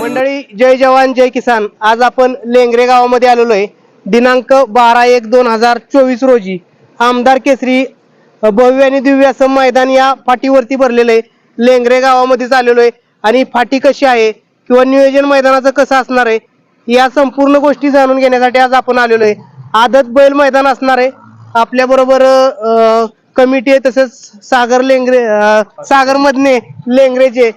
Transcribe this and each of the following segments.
मंडळी जय जवान जय किसान. आज आपण लेंगरे गावामध्ये आलेलो आहे. दिनांक बारा एक दोन हजार चोवीस रोजी आमदार केसरी भव्य आणि दिव्य असं मैदान या फाटीवरती भरलेलं आहे. लेंगरे गावामध्येच आलेलो आहे. आणि फाटी कशी आहे किंवा नियोजन मैदानाचं कसं असणार आहे या संपूर्ण गोष्टी जाणून घेण्यासाठी आज आपण आलेलो आहे. आदत बैल मैदान असणार आहे. आपल्याबरोबर कमिटी आहे तसेच सागर लेंगरे सागर मधने लेंगरेचे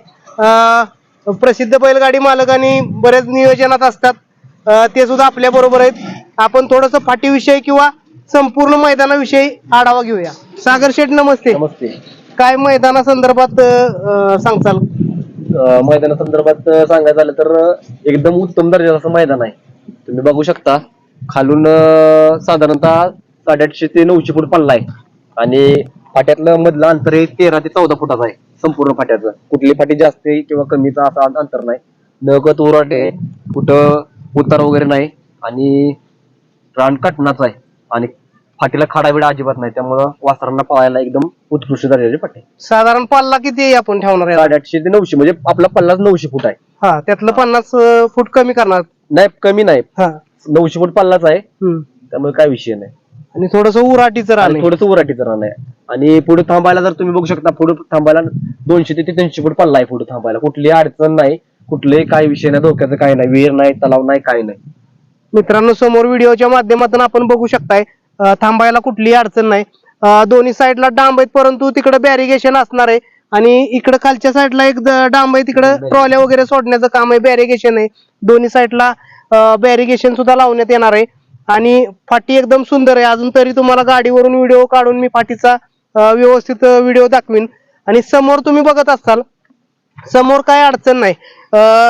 प्रसिद्ध बैलगाडी मालक आणि बरेच नियोजनात असतात. ते सुद्धा आपल्या बरोबर आहेत. आपण थोडस फाटीविषयी किंवा संपूर्ण मैदानाविषयी आढावा घेऊया. सागर शेठ नमस्ते. नमस्ते. काय मैदाना संदर्भात सांगचाल अं, मैदानासंदर्भात सांगायचं झालं तर एकदम उत्तम दर्जाचं असं मैदान आहे. तुम्ही बघू शकता खालून साधारणतः साडेआठशे ते नऊशे फूट पल्ला आहे. आणि फाट्यातलं मधलं अंतर हे तेरा ते चौदा फुटाचं आहे संपूर्ण फाट्याचं. कुठली फाटी जास्त आहे किंवा कमीचा असा अंतर नाही. उराट आहे कुठं उतार वगैरे नाही आणि रान कटणाच आहे. आणि फाटीला खाडाबिडा अजिबात नाही त्यामुळं वासरांना पळायला एकदम उत्कृष्ट दर्जाची फाटी. साधारण पल्ला किती आपण ठेवणार आहे साडेआठशे ते नऊशे म्हणजे आपला पल्लाच नऊशे फूट आहे. हा त्यातलं पन्नास अ, फूट कमी करणार. नाही कमी नाही. हा. नऊशे फूट पल्लाच आहे. हम्म. त्यामुळे काय विषय नाही. आणि थोडस उराटीचं राहणे थोडस उराटीचं रान आहे. आणि पुढे थांबायला जर तुम्ही बघू शकता पुढे थांबायला दोनशे ते तीनशे फूट पल्ला आहे पुढे थांबायला. कुठली अडचण नाही कुठलेही काही विषय नाही धोक्याचं काही नाही विहीर नाही तलाव नाही काही नाही. मित्रांनो समोर व्हिडिओच्या माध्यमातून आपण बघू शकताय अं, थांबायला कुठलीही अडचण नाही. अं, दोन्ही साईडला डांब आहेत परंतु तिकडे बॅरिगेशन असणार आहे. आणि इकडे खालच्या साईडला एक द- डांब आहे तिकडे ट्रॉल्या वगैरे सोडण्याचं काम आहे बॅरिगेशन आहे. दोन्ही साईडला बॅरिगेशन सुद्धा लावण्यात येणार आहे. आणि फाटी एकदम सुंदर आहे. अजून तरी तुम्हाला गाडीवरून व्हिडिओ काढून मी फाटीचा व्यवस्थित व्हिडिओ दाखवीन. आणि समोर तुम्ही बघत असाल समोर काय अडचण नाही.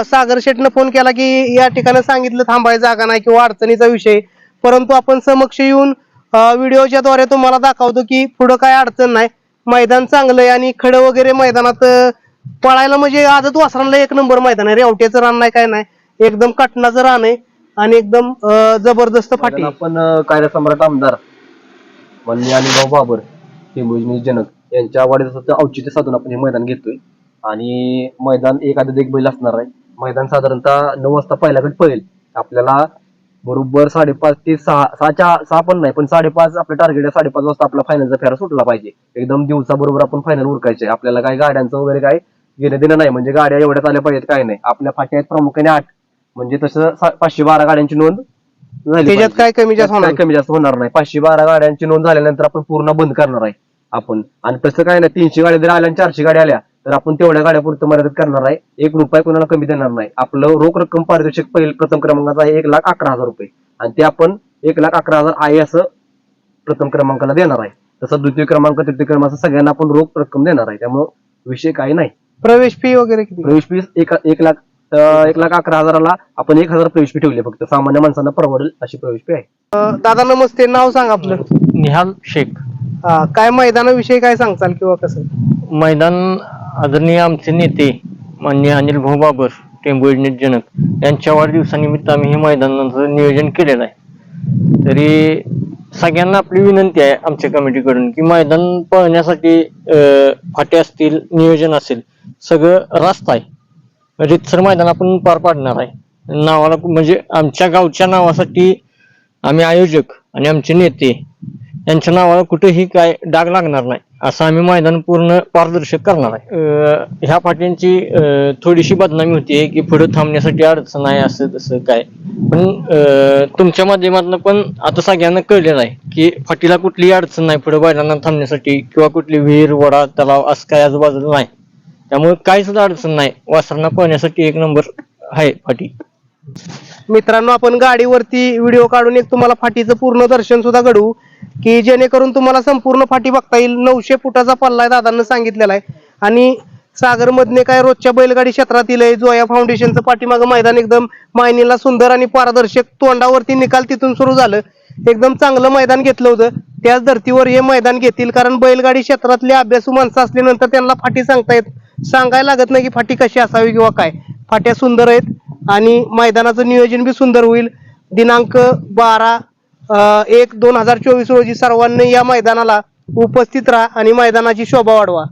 सागर शेटनं फोन केला की या ठिकाणी सांगितलं थांबाय जागा नाही किंवा अडचणीचा विषय. परंतु आपण समक्ष येऊन व्हिडिओच्या द्वारे तुम्हाला दाखवतो की पुढं काय अडचण नाही. मैदान चांगलं आहे आणि खडं वगैरे मैदानात पळायला म्हणजे आजच वासरांना एक नंबर मैदान आहे. रेवट्याचं रान नाही काय नाही. एकदम कटनाचं रान आहे. आणि एकदम अं, जबरदस्त फाटी आपण कायदा सम्राट आमदार. माननीय आणि भाऊ बाबर टेंबूजनी जनक यांच्या वाढदिवसाचं औचित्य साधून आपण हे मैदान घेतोय. आणि मैदान एक आधी एक बैल असणार आहे. मैदान साधारणतः नऊ वाजता पहिल्याकडे पळेल आपल्याला बरोबर साडेपाच ते सहा सहाच्या सहा पण नाही पण साडेपाच आपलं टार्गेट आहे साडेपाच वाजता आपला फायनलचा फेरा सुटला पाहिजे. एकदम दिवसाबरोबर आपण फायनल उरकायचे आपल्याला काही गाड्यांचं वगैरे काय घेणं देणं नाही. म्हणजे गाड्या एवढ्याच आल्या पाहिजेत काय नाही. आपल्या फाट्या आहेत प्रामुख्याने आठ. म्हणजे तसं पाचशे बारा गाड्यांची नोंद झाली त्याच्यात पाहिजे. काय कमी जास्त होणार? कमी जास्त होणार नाही. पाचशे बारा गाड्यांची नोंद झाल्यानंतर आपण पूर्ण बंद करणार आहे आपण. आणि तसं काय नाही तीनशे गाड्या जर आल्या आणि चारशे गाड्या आल्या तर आपण तेवढ्या गाड्या पुरतं मर्यादित करणार आहे. एक रुपये कोणाला कमी देणार नाही. आपलं रोख रक्कम पारितोषिक पहिल प्रथम क्रमांकाचं आहे एक लाख अकरा हजार रुपये. आणि ते आपण एक लाख अकरा हजार आहे असं प्रथम क्रमांकाला देणार आहे. तसं द्वितीय क्रमांक तृतीय क्रमांक असं सगळ्यांना आपण रोख रक्कम देणार आहे. त्यामुळे विषय काही नाही. प्रवेश फी वगैरे किती? प्रवेश फी एक एक लाख एक लाख अकरा हजाराला आपण एक हजार प्रवेश फी ठेवली फक्त. सामान्य माणसांना परवडेल अशी प्रवेश फी आहे. अं, दादा नमस्ते नाव सांग आपलं. निहाल शेख. हा, काय मैदानाविषयी काय सांगचाल किंवा कसं? मैदान आदरणीय आमचे नेते माननीय अनिल भाऊ बाबर टेंबू जनक यांच्या वाढदिवसानिमित्त आम्ही हे मैदानाचं नियोजन केलेलं आहे. तरी सगळ्यांना आपली विनंती आहे आमच्या कमिटीकडून की मैदान पळण्यासाठी अं, फाटे असतील नियोजन असेल सगळं रास्त आहे. म्हणजे रितसर मैदान आपण पार पाडणार आहे. नावाला म्हणजे आमच्या गावच्या नावासाठी आम्ही आयोजक आणि आमचे नेते यांच्या नावाला कुठेही काय डाग लागणार नाही. असं आम्ही मैदान पूर्ण पारदर्शक करणार आहे. ह्या पाट्यांची थोडीशी बदनामी होती की पुढे थांबण्यासाठी अडचण आहे असं तसं काय. पण तुमच्या माध्यमातून पण आता सगळ्यांना कळलेलं आहे की फाटीला कुठलीही अडचण नाही पुढे बैलांना थांबण्यासाठी किंवा कुठली विहीर वडा तलाव असं काय आजूबाजूला नाही. त्यामुळे काही सुद्धा अडचण नाही. वासरांना पाहण्यासाठी एक नंबर आहे फाटी मित्रांनो आपण गाडीवरती व्हिडिओ काढून एक तुम्हाला फाटीचं पूर्ण दर्शन सुद्धा घडवू की जेणेकरून तुम्हाला संपूर्ण फाटी बघता येईल. नऊशे फुटाचा पल्ला आहे दादांना सांगितलेला आहे. आणि सागर मधने काय रोजच्या बैलगाडी क्षेत्रातील आहे जोया फाउंडेशनचं पाठीमागं मैदान एकदम मायनीला सुंदर आणि पारदर्शक तोंडावरती निकाल तिथून सुरू झालं. एकदम चांगलं मैदान घेतलं होतं. त्याच धर्तीवर हे मैदान घेतील कारण बैलगाडी क्षेत्रातले अभ्यासू माणसं असल्यानंतर त्यांना फाटी सांगता येत सांगायला लागत नाही की फाटी कशी असावी किंवा काय. फाट्या सुंदर आहेत आणि मैदानाचं नियोजन बी सुंदर होईल. दिनांक बारा एक दोन हजार चोवीस रोजी सर्वांनी या मैदानाला उपस्थित राहा आणि मैदानाची शोभा वाढवा.